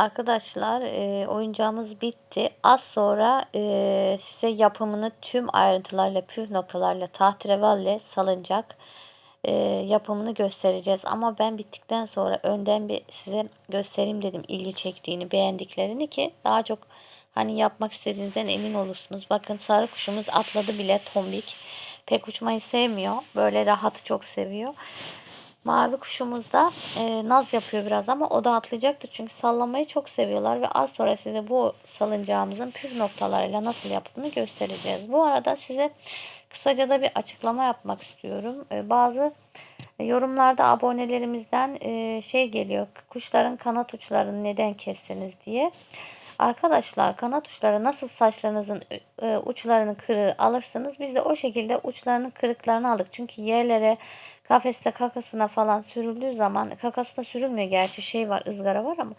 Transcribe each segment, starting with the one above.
Arkadaşlar e, oyuncağımız bitti. Az sonra e, size yapımını tüm ayrıntılarla, püf noktalarla, tahterevalle salıncak e, yapımını göstereceğiz. Ama ben bittikten sonra önden bir size göstereyim dedim ilgi çektiğini, beğendiklerini ki daha çok hani yapmak istediğinizden emin olursunuz. Bakın sarı kuşumuz atladı bile tombik. Pek uçmayı sevmiyor. Böyle rahatı çok seviyor. Mavi kuşumuz da e, naz yapıyor biraz ama o da atlayacaktır. Çünkü sallamayı çok seviyorlar ve az sonra size bu salıncağımızın püf noktalarıyla nasıl yapıldığını göstereceğiz. Bu arada size kısaca da bir açıklama yapmak istiyorum. E, bazı yorumlarda abonelerimizden e, şey geliyor. Kuşların kanat uçlarını neden kestiniz diye. Arkadaşlar kanat uçları nasıl saçlarınızın e, uçlarını kırığı alırsınız. Biz de o şekilde uçlarının kırıklarını aldık. Çünkü yerlere kafeste kakasına falan sürüldüğü zaman kakasına sürülmüyor gerçi şey var ızgara var ama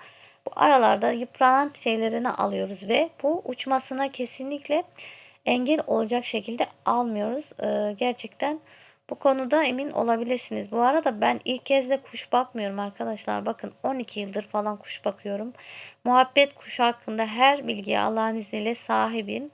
bu aralarda yıpranan şeylerini alıyoruz ve bu uçmasına kesinlikle engel olacak şekilde almıyoruz. Ee, gerçekten bu konuda emin olabilirsiniz. Bu arada ben ilk kez de kuş bakmıyorum arkadaşlar. Bakın 12 yıldır falan kuş bakıyorum. Muhabbet kuşu hakkında her bilgiye Allah'ın izniyle sahibim.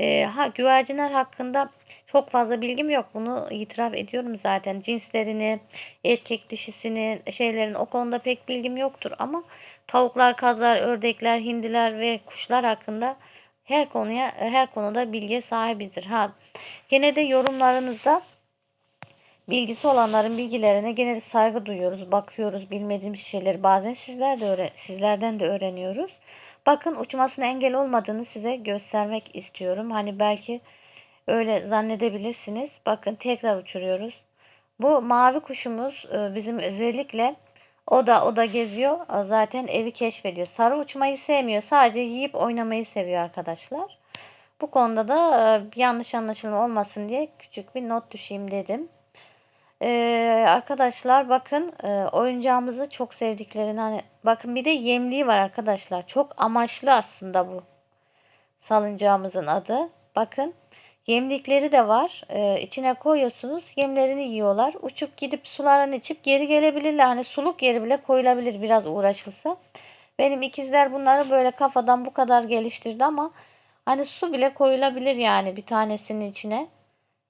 Ee, ha güvercinler hakkında çok fazla bilgim yok. Bunu itiraf ediyorum zaten. Cinslerini, erkek dişisini, şeylerin o konuda pek bilgim yoktur ama tavuklar, kazlar, ördekler, hindiler ve kuşlar hakkında her konuya her konuda bilgiye sahibizdir. Ha gene de yorumlarınızda bilgisi olanların bilgilerine gene de saygı duyuyoruz, bakıyoruz, bilmediğimiz şeyleri bazen sizler de öğren sizlerden de öğreniyoruz. Bakın uçmasına engel olmadığını size göstermek istiyorum. Hani belki öyle zannedebilirsiniz. Bakın tekrar uçuruyoruz. Bu mavi kuşumuz e, bizim özellikle o da o da geziyor. E, Zaten evi keşfediyor. Sarı uçmayı sevmiyor. Sadece yiyip oynamayı seviyor arkadaşlar. Bu konuda da e, yanlış anlaşılma olmasın diye küçük bir not düşeyim dedim. Ee, arkadaşlar bakın e, oyuncağımızı çok sevdiklerini hani bakın bir de yemliği var arkadaşlar. Çok amaçlı aslında bu salıncağımızın adı. Bakın yemlikleri de var. Ee, içine koyuyorsunuz. Yemlerini yiyorlar. Uçup gidip sularını içip geri gelebilirler. Hani suluk yeri bile koyulabilir biraz uğraşılsa. Benim ikizler bunları böyle kafadan bu kadar geliştirdi ama hani su bile koyulabilir yani bir tanesinin içine.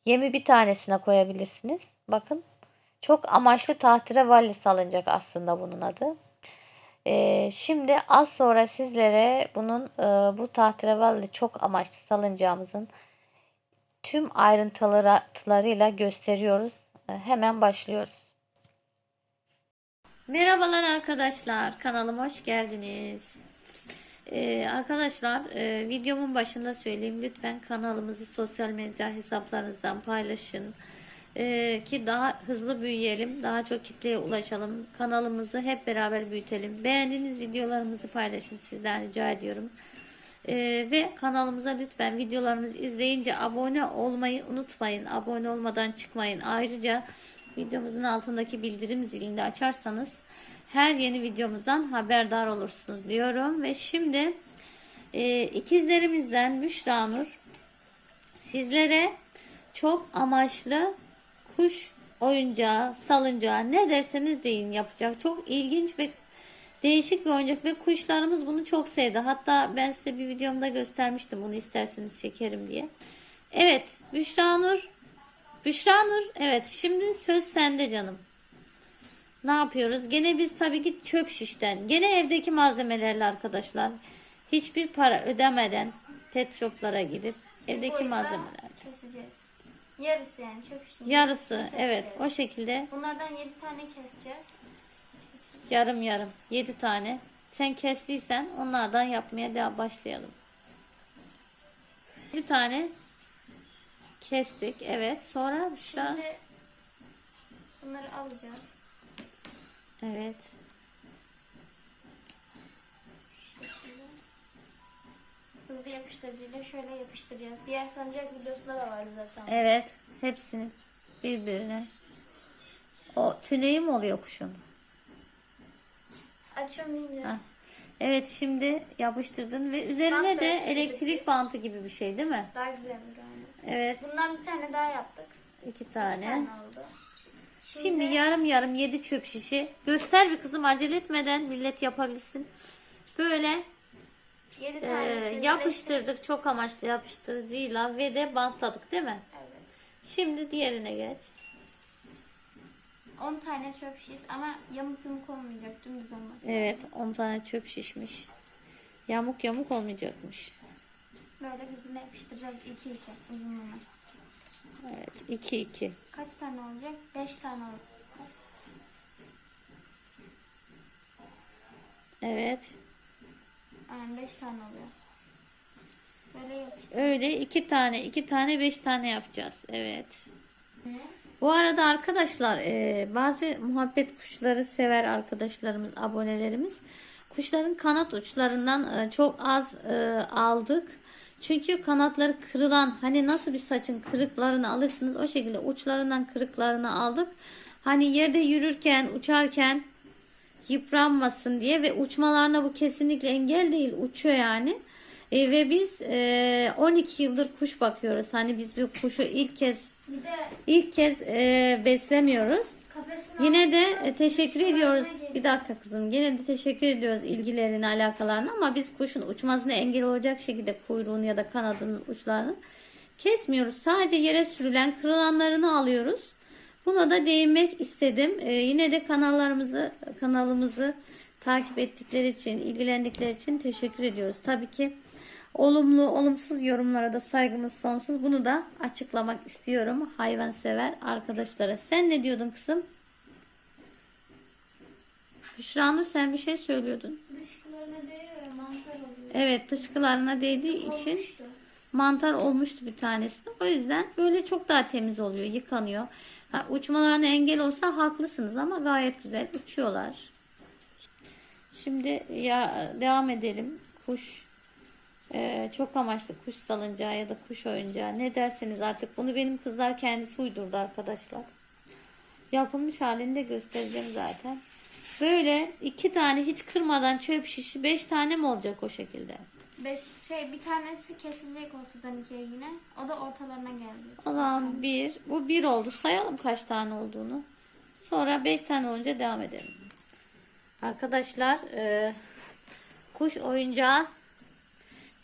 Yemi bir tanesine koyabilirsiniz. Bakın çok amaçlı tahterevalli salıncak aslında bunun adı. Ee, şimdi az sonra sizlere bunun e, bu tahterevalli çok amaçlı salıncağımızın tüm ayrıntılarıyla gösteriyoruz. Ee, hemen başlıyoruz. Merhabalar arkadaşlar. Kanalıma hoş geldiniz. Ee, arkadaşlar e, videomun başında söyleyeyim. Lütfen kanalımızı sosyal medya hesaplarınızdan paylaşın. Ee, ki daha hızlı büyüyelim. Daha çok kitleye ulaşalım. Kanalımızı hep beraber büyütelim. Beğendiğiniz videolarımızı paylaşın. Sizden rica ediyorum. Ee, ve kanalımıza lütfen videolarımızı izleyince abone olmayı unutmayın. Abone olmadan çıkmayın. Ayrıca videomuzun altındaki bildirim zilini açarsanız her yeni videomuzdan haberdar olursunuz diyorum. Ve şimdi e, ikizlerimizden Müşra Nur sizlere çok amaçlı kuş oyuncağı, salıncağı ne derseniz deyin yapacak. Çok ilginç ve değişik bir oyuncak ve kuşlarımız bunu çok sevdi. Hatta ben size bir videomda göstermiştim bunu isterseniz çekerim diye. Evet Büşra Nur. Büşra Nur evet şimdi söz sende canım. Ne yapıyoruz? Gene biz tabii ki çöp şişten. Gene evdeki malzemelerle arkadaşlar. Hiçbir para ödemeden pet shoplara gidip evdeki boyutta malzemeler. Keseceğiz. Yarısı yani çöp işini. Yarısı keseceğiz. evet o şekilde Bunlardan 7 tane keseceğiz. yarım yarım 7 tane. Sen kestiysen onlardan yapmaya devam başlayalım. 7 tane kestik. Evet. Sonra Büşra. Şimdi bunları alacağız. Evet. Hızlı yapıştırıcıyla şöyle yapıştıracağız. Diğer sancak videosunda da var zaten. Evet. Hepsini birbirine. O tüneyi mi oluyor kuşun? Açıyorum deyince. Ha. Evet şimdi yapıştırdın ve üzerine Bantla de elektrik biz. bantı gibi bir şey değil mi? Daha güzel olur yani. Evet. Bundan bir tane daha yaptık. iki Bir tane. tane oldu. Şimdi yarım yarım yedi çöp şişi. Göster bir kızım acele etmeden millet yapabilsin. böyle 7 e, tanesini yapıştırdık çok amaçlı yapıştırıcıyla ve de bantladık değil mi? Evet. Şimdi diğerine geç. 10 tane çöp şiş ama yamuk yumuk olmayacak. Dümdüz olmaz. Evet 10 tane çöp şişmiş. Yamuk yamuk olmayacakmış. Böyle birbirine yapıştıracağız. 2 2 uzunluğuna. Evet 2 2. Kaç tane olacak? 5 tane olacak. Evet. Aynen 5 tane oluyor. Böyle yapıştır. Öyle iki tane, iki tane, beş tane yapacağız. Evet. Bu arada arkadaşlar e, bazı muhabbet kuşları sever arkadaşlarımız, abonelerimiz kuşların kanat uçlarından e, çok az e, aldık. Çünkü kanatları kırılan hani nasıl bir saçın kırıklarını alırsınız o şekilde uçlarından kırıklarını aldık. Hani yerde yürürken, uçarken yıpranmasın diye ve uçmalarına bu kesinlikle engel değil. Uçuyor yani. E, ve biz e, 12 yıldır kuş bakıyoruz. Hani biz bir kuşu ilk kez Bir de ilk kez e, beslemiyoruz. Yine de e, teşekkür ediyoruz. Bir dakika kızım. Yine de teşekkür ediyoruz ilgilerine, alakalarına ama biz kuşun uçmasına engel olacak şekilde kuyruğunu ya da kanadının uçlarını kesmiyoruz. Sadece yere sürülen kırılanlarını alıyoruz. Buna da değinmek istedim. E, yine de kanallarımızı kanalımızı takip ettikleri için, ilgilendikleri için teşekkür ediyoruz. Tabii ki olumlu, olumsuz yorumlara da saygımız sonsuz. Bunu da açıklamak istiyorum hayvansever arkadaşlara. Sen ne diyordun kızım? Büşra sen bir şey söylüyordun. Dışkılarına değiyor mantar oluyor. Evet dışkılarına değdiği için Olmuştu. mantar olmuştu bir tanesi. O yüzden böyle çok daha temiz oluyor, yıkanıyor. Ha, uçmalarına engel olsa haklısınız ama gayet güzel uçuyorlar. Şimdi ya devam edelim. Kuş e, çok amaçlı kuş salıncağı ya da kuş oyuncağı ne derseniz artık bunu benim kızlar kendisi uydurdu arkadaşlar. Yapılmış halini de göstereceğim zaten. Böyle iki tane hiç kırmadan çöp şişi beş tane mi olacak o şekilde? Beş şey bir tanesi kesilecek ortadan ikiye yine. O da ortalarına geldi. O bir. Bu bir oldu. Sayalım kaç tane olduğunu. Sonra beş tane olunca devam edelim. Arkadaşlar e, kuş oyuncağı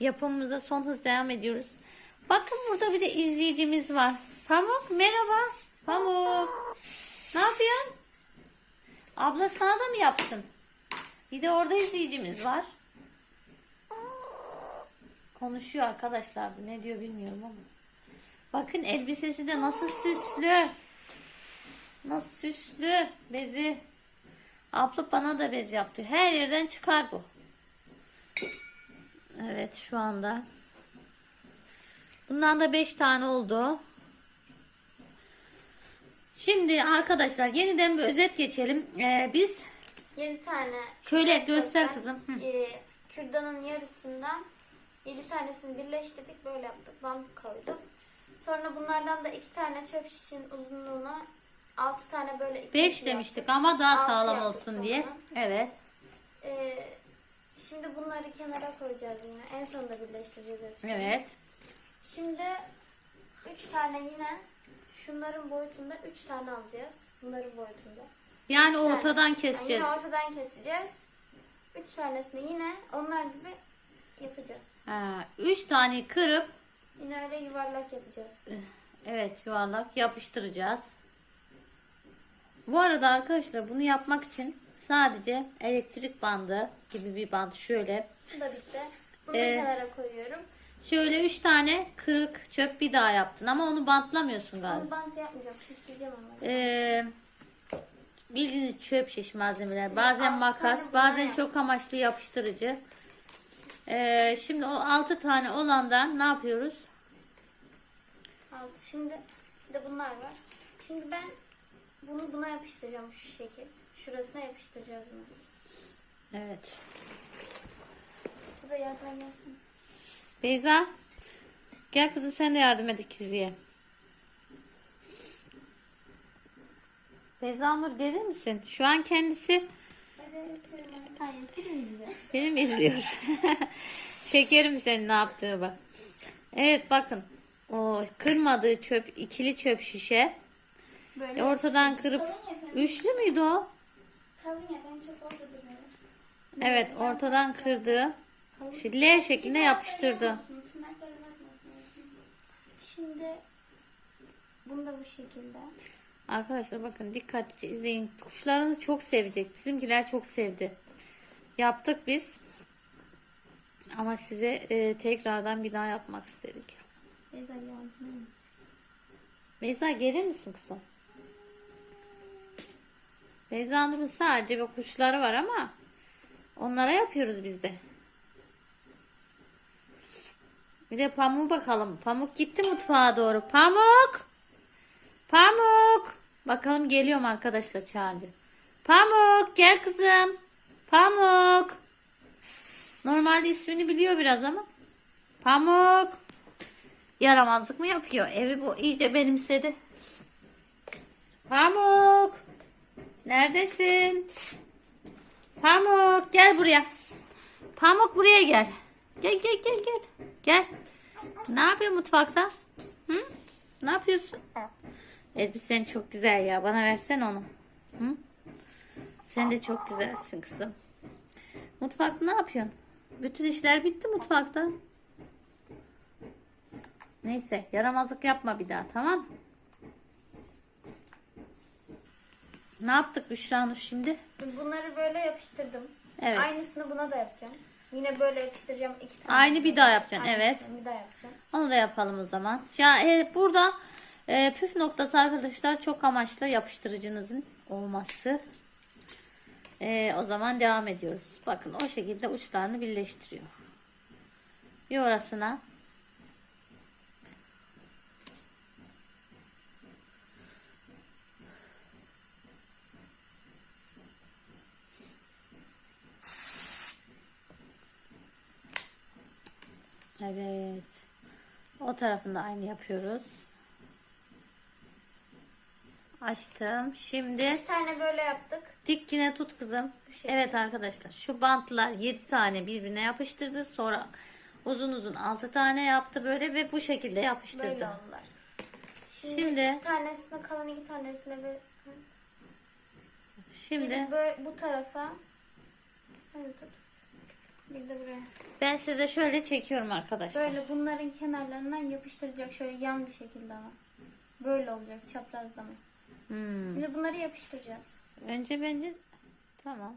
yapımımıza son hız devam ediyoruz. Bakın burada bir de izleyicimiz var. Pamuk merhaba. Pamuk. Ne yapıyorsun? Abla sana da mı yaptın? Bir de orada izleyicimiz var. Konuşuyor arkadaşlar. Ne diyor bilmiyorum ama. Bakın elbisesi de nasıl süslü. Nasıl süslü. Bezi. Abla bana da bez yaptı. Her yerden çıkar bu. Evet şu anda. Bundan da 5 tane oldu. Şimdi arkadaşlar yeniden bir özet geçelim. Ee, biz 7 tane. Şöyle göster kızım. Hı. E, kürdanın yarısından 7 tanesini birleştirdik. Böyle yaptık. Bant koyduk. Sonra bunlardan da 2 tane çöp şişin uzunluğuna 6 tane böyle iki 5 şişi demiştik yaptık. ama daha Altı sağlam olsun sonra. diye. Evet. E, şimdi bunları kenara koyacağız yine. En sonunda birleştireceğiz hepsini. Evet. Şimdi 3 tane yine şunların boyutunda 3 tane alacağız. Bunların boyutunda. Yani Üç tane. ortadan Yani keseceğiz. yine ortadan keseceğiz. 3 tanesini yine onlar gibi 3 tane kırıp İleride yuvarlak yapacağız. Evet yuvarlak yapıştıracağız. Bu arada arkadaşlar bunu yapmak için sadece elektrik bandı gibi bir band şöyle. Bu da bitti. Bunu ee, kenara koyuyorum. Şöyle 3 tane kırık çöp bir daha yaptın ama onu bantlamıyorsun galiba. Onu bant yapmayacağım. Süsleyeceğim ama. Ee, bildiğiniz çöp şiş malzemeler. Ee, bazen makas, bazen çok amaçlı yapıştırıcı. Ee, şimdi o altı tane olandan ne yapıyoruz? Altı. Şimdi bir de bunlar var. Şimdi ben bunu buna yapıştıracağım şu şekil. Şurasına yapıştıracağız bunu. Evet. Bu da yardım gelsin. Beyza gel kızım sen de yardım et ikiziye. Beyza Nur gelir misin? Şu an kendisi. Hayır, film benim izliyor. Şekerim senin ne yaptığı bak. Evet bakın. O kırmadığı çöp ikili çöp şişe. Böyle E, ortadan kırıp Kalın yapın. üçlü müydü o? Kalın yap. En çok orada duruyor. Evet ortadan kırdı. Şu L şeklinde yapıştırdı. Şimdi bunu da bu şekilde. Arkadaşlar bakın dikkatlice izleyin. Kuşlarınız çok sevecek. Bizimkiler çok sevdi. Yaptık biz. Ama size e, tekrardan bir daha yapmak istedik. Beyza yardım. Beyza gelir misin kızım? Beyza Nur'un sadece bir kuşları var ama onlara yapıyoruz biz de. Bir de Pamuk bakalım. Pamuk gitti mutfağa doğru. Pamuk! Pamuk! Bakalım geliyorum arkadaşlar çağırdı. Pamuk gel kızım. Pamuk. Normalde ismini biliyor biraz ama. Pamuk. Yaramazlık mı yapıyor? Evi bu iyice benimsedi. Pamuk. Neredesin? Pamuk gel buraya. Pamuk buraya gel. Gel gel gel gel. Gel. Ne yapıyor mutfakta? Hı? Ne yapıyorsun? Elbisen çok güzel ya. Bana versen onu. Hı? Sen de çok güzelsin kızım. Mutfakta ne yapıyorsun? Bütün işler bitti mutfakta. Neyse yaramazlık yapma bir daha tamam Ne yaptık Büşra Nur şimdi? Bunları böyle yapıştırdım. Evet. Aynısını buna da yapacağım. Yine böyle yapıştıracağım iki tane. Aynı bir daha yapacaksın evet. Aynısını Bir daha yapacağım. Onu da yapalım o zaman. Ya e, burada e, püf noktası arkadaşlar çok amaçlı yapıştırıcınızın olması. E, o zaman devam ediyoruz. Bakın o şekilde uçlarını birleştiriyor. Bir orasına. Evet. O tarafında aynı yapıyoruz. Açtım. Şimdi Bir tane böyle yaptık. dikine tut kızım. Bu şekilde. Evet arkadaşlar şu bantlar 7 tane birbirine yapıştırdı. Sonra uzun uzun 6 tane yaptı böyle ve bu şekilde yapıştırdı. Böyle oldular. Şimdi, Şimdi- iki tanesini kalan iki tanesini böyle, Şimdi biri böyle bu tarafa sen de tut. Bir de buraya. ben size şöyle çekiyorum arkadaşlar. Böyle bunların kenarlarından yapıştıracak şöyle yan bir şekilde ama. Böyle olacak çaprazlama. Hmm. Şimdi bunları yapıştıracağız. Önce bence tamam.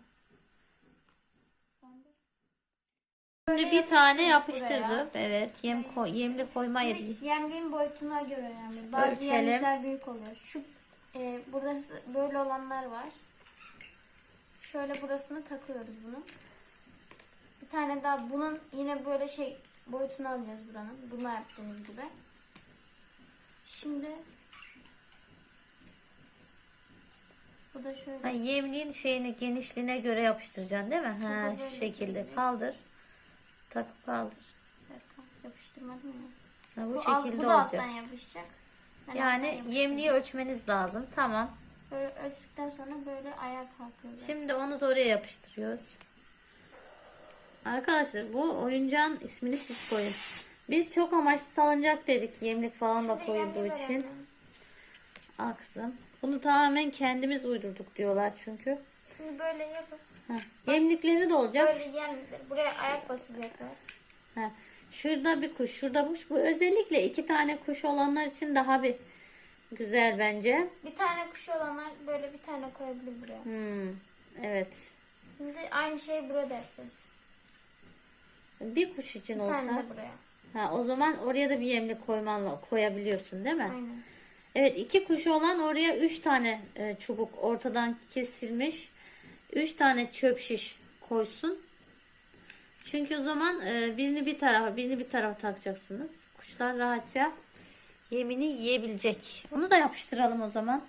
Böyle Şimdi bir tane yapıştırdık yapıştırdık. Evet. Yem koy, yemli koyma yeri. Yemliğin boyutuna göre önemli. Bazı Ölçelim. yemlikler büyük oluyor. Şu e, burada böyle olanlar var. Şöyle burasına takıyoruz bunu. Bir tane daha bunun yine böyle şey boyutunu alacağız buranın. Bunlar yaptığımız gibi. Şimdi bu da şöyle. Ha, yemliğin şeyini genişliğine göre yapıştıracaksın değil mi? Ha, da böyle şu şekilde böyle. kaldır. Takıp kaldır. Bir dakika, yapıştırmadım ya. Ha, bu, alt, şekilde bu da olacak. alttan yapışacak. Ben alttan Yani yapıştırdım. yemliği ölçmeniz lazım. Tamam. Böyle ölçtükten sonra böyle ayağa kalkıyoruz. Şimdi onu da oraya yapıştırıyoruz. Arkadaşlar bu oyuncağın ismini siz koyun. Biz çok amaçlı salıncak dedik. Yemlik falan da Şimdi koyulduğu için. verelim. Kızım. Bunu tamamen kendimiz uydurduk diyorlar çünkü. Şimdi böyle yapıp Heh. Yemlikleri de olacak. böyle yemlikler. Buraya ayak basacaklar. Heh. Şurada bir kuş, şurada kuş. Bu özellikle iki tane kuş olanlar için daha bir güzel bence. Bir tane kuş olanlar böyle bir tane koyabilir buraya. Hmm, evet. Şimdi aynı şeyi burada yapacağız. Bir kuş için Bir olsa. tane de buraya. Ha, o zaman oraya da bir yemlik koymanla koyabiliyorsun değil mi? Aynen. Evet iki kuşu olan oraya üç tane e, çubuk ortadan kesilmiş. Üç tane çöp şiş koysun. Çünkü o zaman e, birini bir tarafa birini bir tarafa takacaksınız. Kuşlar rahatça yemini yiyebilecek. Onu da yapıştıralım o zaman.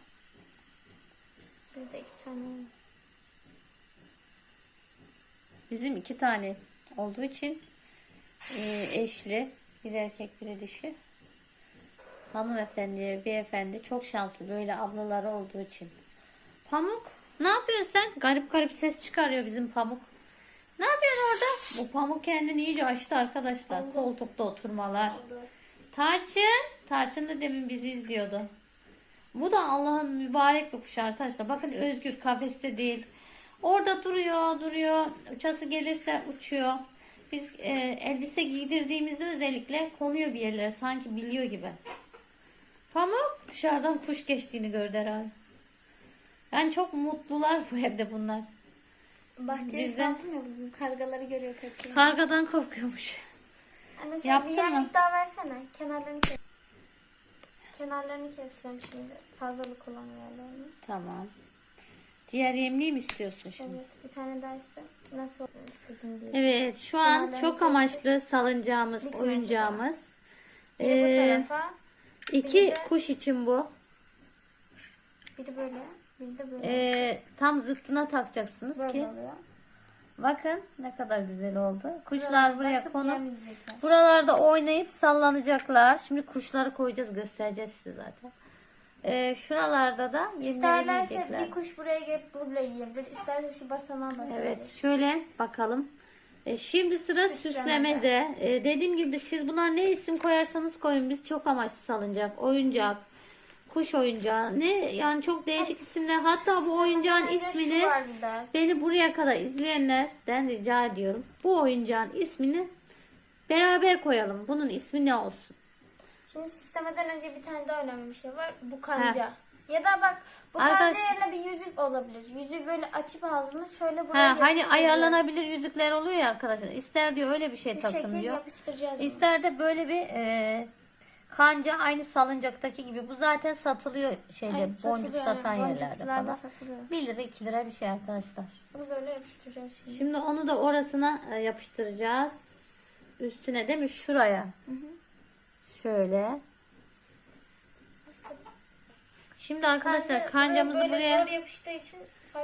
Burada iki tane. Bizim iki tane olduğu için e, eşli bir erkek bir dişi. Hanımefendi, beyefendi çok şanslı böyle ablaları olduğu için. Pamuk ne yapıyorsun sen? Garip garip ses çıkarıyor bizim Pamuk. Ne yapıyorsun orada? Bu Pamuk kendini iyice açtı arkadaşlar. Koltukta oturmalar. Tarçın. Tarçın da demin bizi izliyordu. Bu da Allah'ın mübarek bir kuşu arkadaşlar. Bakın özgür kafeste değil. Orada duruyor, duruyor. Uçası gelirse uçuyor. Biz e, elbise giydirdiğimizde özellikle konuyor bir yerlere sanki biliyor gibi. Pamuk dışarıdan kuş geçtiğini gördü herhalde. Yani çok mutlular bu evde bunlar. Bahçeyi Bizden- ya bugün. Kargaları görüyor kaçıyor. Kargadan korkuyormuş. Anne şöyle Yaptın bir mı? miktar versene. Kenarlarını kes. Kenarlarını keseceğim şimdi. Fazlalık olan yerlerini. Tamam. Diğer yemliği mi istiyorsun şimdi? Evet. Bir tane daha istiyorum. Nasıl istedin diye. Evet şu an Kenarlarını çok amaçlı tane oyuncağımız. Ee, bu tarafa. İki bir de- kuş için bu. Biri böyle. Biri de böyle. Ee, tam zıttına takacaksınız böyle ki. oluyor. Bakın ne kadar güzel oldu. Kuşlar buraya konup buralarda oynayıp sallanacaklar. Şimdi kuşları koyacağız göstereceğiz size zaten. Ee, şuralarda da İsterlerse bir kuş buraya gelip burada yiyebilir. İsterse şu basamağa basabilir. Evet şöyle bakalım. E, şimdi sıra süslemede. E, dediğim gibi siz buna ne isim koyarsanız koyun. Biz çok amaçlı salıncak, oyuncak, kuş oyuncağı. Ne yani çok değişik isimler. Hatta bu oyuncağın ismini Şu var bir de. beni buraya kadar izleyenlerden rica ediyorum. Bu oyuncağın ismini beraber koyalım. Bunun ismi ne olsun? Şimdi süslemeden önce bir tane daha önemli bir şey var. Bu kanca. Ya da bak bu Arkadaş- yerine bir yüzük olabilir. Yüzüğü böyle açıp ağzını şöyle buraya Ha, hani ayarlanabilir yüzükler oluyor ya arkadaşlar. İster diyor öyle bir şey Bir takın şekil diyor. yapıştıracağız. İster de böyle bir e, kanca aynı salıncaktaki gibi. Bu zaten satılıyor şeyde Aynen, boncuk satılıyor, satan aynen. yerlerde falan. satılıyor. 1 lira 2 lira bir şey arkadaşlar. Bunu böyle yapıştıracağız şimdi. Şimdi onu da orasına e, yapıştıracağız. Üstüne değil mi? Şuraya. Şöyle. Şimdi arkadaşlar Kanca kancamızı böyle buraya zor yapıştığı için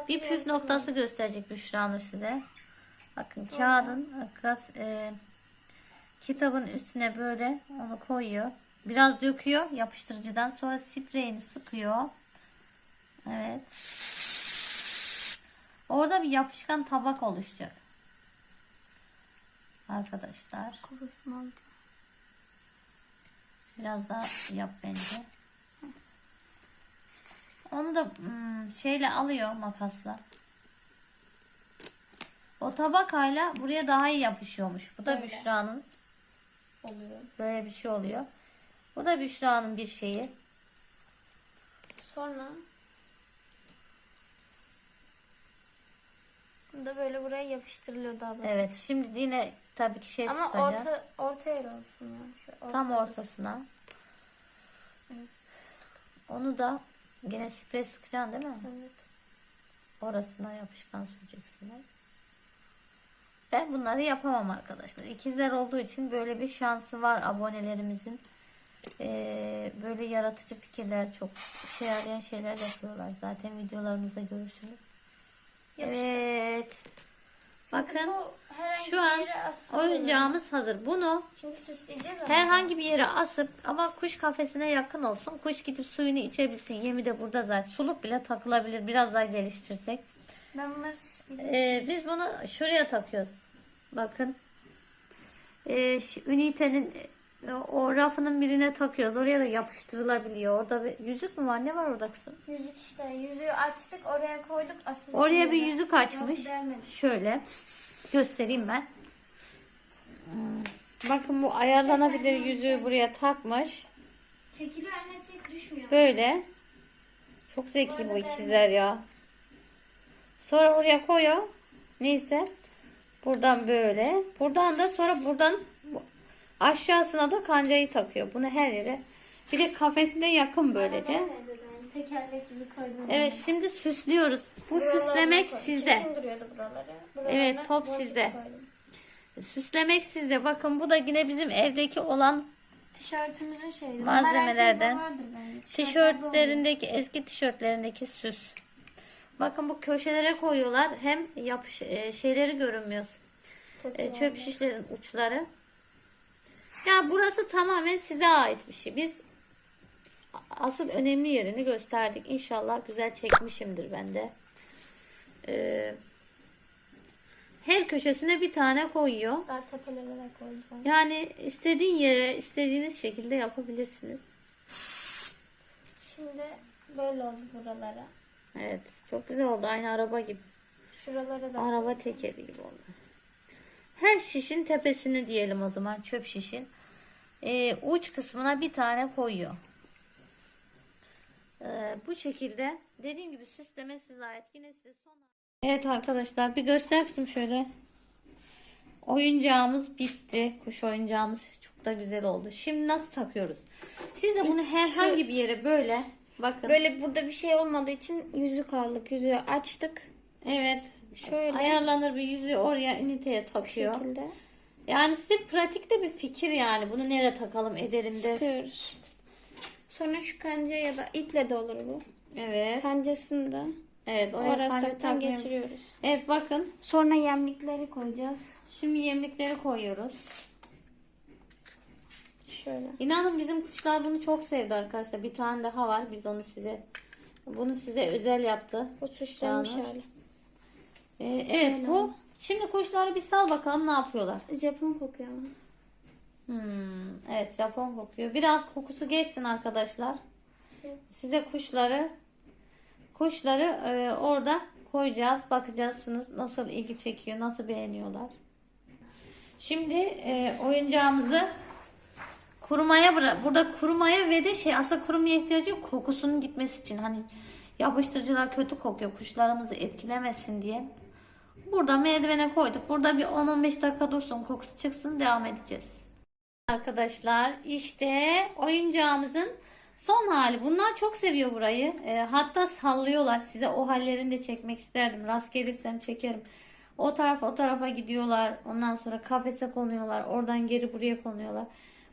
bir püf var. noktası gösterecek Büşra Nur size. Bakın kağıdın kas, e, kitabın üstüne böyle onu koyuyor. Biraz döküyor yapıştırıcıdan. Sonra spreyini sıkıyor. Evet. Orada bir yapışkan tabak oluşacak. Arkadaşlar. Biraz daha yap bence. Onu da hmm, şeyle alıyor makasla. O tabakayla buraya daha iyi yapışıyormuş. Bu da. Büşra'nın oluyor. böyle bir şey oluyor. Bu da Büşra'nın bir şeyi. Sonra bu da böyle buraya yapıştırılıyor daha basit. Evet. Şimdi yine tabii ki şey Ama sıkacağım. orta orta yer olsun ya. Şu orta- Tam ortasına. Onu da yine sprey sıkacaksın değil mi? Evet. Orasına yapışkan süreceksiniz. Ben bunları yapamam arkadaşlar. İkizler olduğu için böyle bir şansı var abonelerimizin. Ee, böyle yaratıcı fikirler çok işe yarayan şeyler yapıyorlar. Zaten videolarımızda görürsünüz. Yapıştır. Evet. Bakın şu an oyuncağımız hazır. Bunu herhangi bir yere asıp ama kuş kafesine yakın olsun. Kuş gidip suyunu içebilsin. Yemi de burada zaten. Suluk bile takılabilir. Biraz daha geliştirsek. Ben bunları. Ee, biz bunu şuraya takıyoruz. Bakın. Ee, ünitenin o rafının birine takıyoruz. Oraya da yapıştırılabiliyor. Orada bir yüzük mü var? Ne var orada kızım? Yüzük işte. Yüzüğü açtık oraya koyduk asılsın Oraya bir yüzük açmış. Şöyle göstereyim ben. Hmm. Bakın bu ayarlanabilir yüzüğü buraya takmış. Çekiliyor anne çek düşmüyor. Böyle. Çok zeki bu ikizler ya. Sonra oraya koyuyor. Neyse. Buradan böyle. Buradan da sonra buradan bu- aşağısına da kancayı takıyor. Bunu her yere. Bir de kafesine yakın böylece. Tekerlek gibi koydum. Evet şimdi süslüyoruz. Bu Buralarına süslemek koy. sizde. Çirkin duruyordu buraları. Buralarına Evet, top boşluk sizde. koydum. Süslemek sizde. Bakın bu da yine bizim evdeki olan Tişörtümüzün şeydi. Malzemelerden. Herkeste vardır bence. Tişörtlerde oluyor. tişörtlerindeki eski tişörtlerindeki süs. Bakın bu köşelere koyuyorlar. Hem yapış e, şeyleri görünmüyor. Kötü E, oldu. çöp şişlerin uçları. Ya burası tamamen size ait bir şey. Biz asıl önemli yerini gösterdik. İnşallah güzel çekmişimdir ben de. E, her köşesine bir tane koyuyor. Daha tepelere koyacağım. Yani istediğin yere istediğiniz şekilde yapabilirsiniz. Şimdi böyle oldu buralara. Evet. Çok güzel oldu. Aynı araba gibi. Şuralara da. Araba tekeri gibi oldu. Her şişin tepesini diyelim o zaman çöp şişin. Ee, uç kısmına bir tane koyuyor. Ee, bu şekilde dediğim gibi süsleme size ait. Yine size son. Evet arkadaşlar bir göster kısım şöyle. Oyuncağımız bitti. Kuş oyuncağımız çok da güzel oldu. Şimdi nasıl takıyoruz? Siz de bunu İç- herhangi bir yere böyle bakın. Böyle burada bir şey olmadığı için yüzük aldık. Yüzüğü açtık. Evet. Şöyle. Ayarlanır bir yüzüğü oraya üniteye takıyor. şekilde Yani size pratikte bir fikir yani. Bunu nereye takalım edelim de. sıkıyoruz. Sonra şu kanca ya da iple de olur bu. Evet. Kancasını da Evet oraya orası kanca taktan takmayalım. geçiriyoruz. Evet bakın. Sonra yemlikleri koyacağız. Şimdi yemlikleri koyuyoruz. Şöyle. İnanın bizim kuşlar bunu çok sevdi arkadaşlar. Bir tane daha var. Biz onu size bunu size özel yaptı. Bu süslenmiş hali. Ee, evet bu. Şimdi kuşları bir sal bakalım ne yapıyorlar. Japon kokuyor ama. Hmm, evet Japon kokuyor. Biraz kokusu geçsin arkadaşlar. Size kuşları kuşları e, orada koyacağız. Bakacaksınız nasıl ilgi çekiyor, nasıl beğeniyorlar. Şimdi e, oyuncağımızı kurumaya burada kurumaya ve de şey aslında kurumaya ihtiyacı yok kokusunun gitmesi için hani yapıştırıcılar kötü kokuyor kuşlarımızı etkilemesin diye. Burada merdivene koyduk. Burada bir 10-15 dakika dursun kokusu çıksın devam edeceğiz. Arkadaşlar işte oyuncağımızın son hali. Bunlar çok seviyor burayı. E, hatta sallıyorlar. Size o hallerini de çekmek isterdim. Rast gelirsem çekerim. O taraf o tarafa gidiyorlar. Ondan sonra kafese konuyorlar. Oradan geri buraya konuyorlar.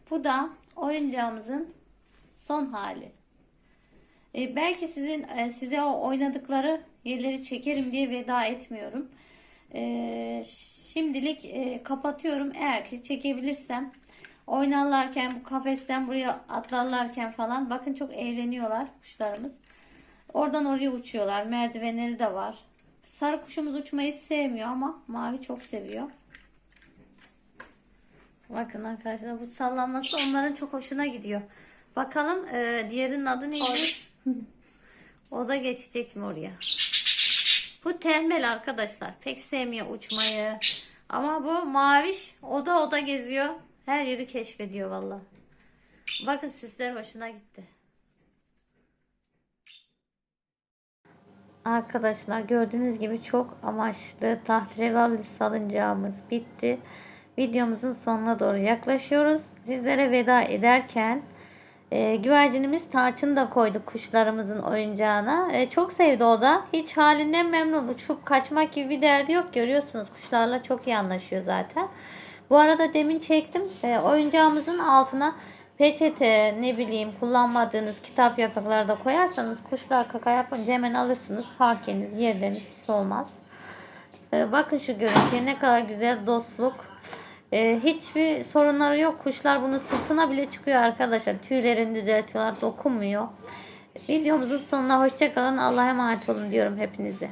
Bu da oyuncağımızın son hali. E, belki sizin e, size o oynadıkları yerleri çekerim diye veda etmiyorum. E, şimdilik e, kapatıyorum. Eğer ki çekebilirsem oynarlarken bu kafesten buraya atlarlarken falan bakın çok eğleniyorlar kuşlarımız. Oradan oraya uçuyorlar. Merdivenleri de var. Sarı kuşumuz uçmayı sevmiyor ama mavi çok seviyor. Bakın arkadaşlar bu sallanması onların çok hoşuna gidiyor. Bakalım e, diğerinin adı neydi? o da geçecek mi oraya? Bu tembel arkadaşlar. Pek sevmiyor uçmayı. Ama bu maviş oda oda geziyor. Her yeri keşfediyor valla. Bakın süsler hoşuna gitti. Arkadaşlar gördüğünüz gibi çok amaçlı tahterevalli salıncağımız bitti. Videomuzun sonuna doğru yaklaşıyoruz. Sizlere veda ederken e, güvercinimiz tarçını da koyduk kuşlarımızın oyuncağına. E, çok sevdi o da. Hiç halinden memnun. Uçup kaçmak gibi bir derdi yok. Görüyorsunuz kuşlarla çok iyi anlaşıyor zaten. Bu arada demin çektim. E, oyuncağımızın altına peçete ne bileyim kullanmadığınız kitap yaprakları da koyarsanız kuşlar kaka yapınca hemen alırsınız. Parkeniz, yerleriniz pis olmaz. Ee, bakın şu görüntüye ne kadar güzel dostluk. Ee, hiçbir sorunları yok. Kuşlar bunu sırtına bile çıkıyor arkadaşlar. Tüylerini düzeltiyorlar. Dokunmuyor. Videomuzun sonuna hoşçakalın. Allah'a emanet olun diyorum hepinize.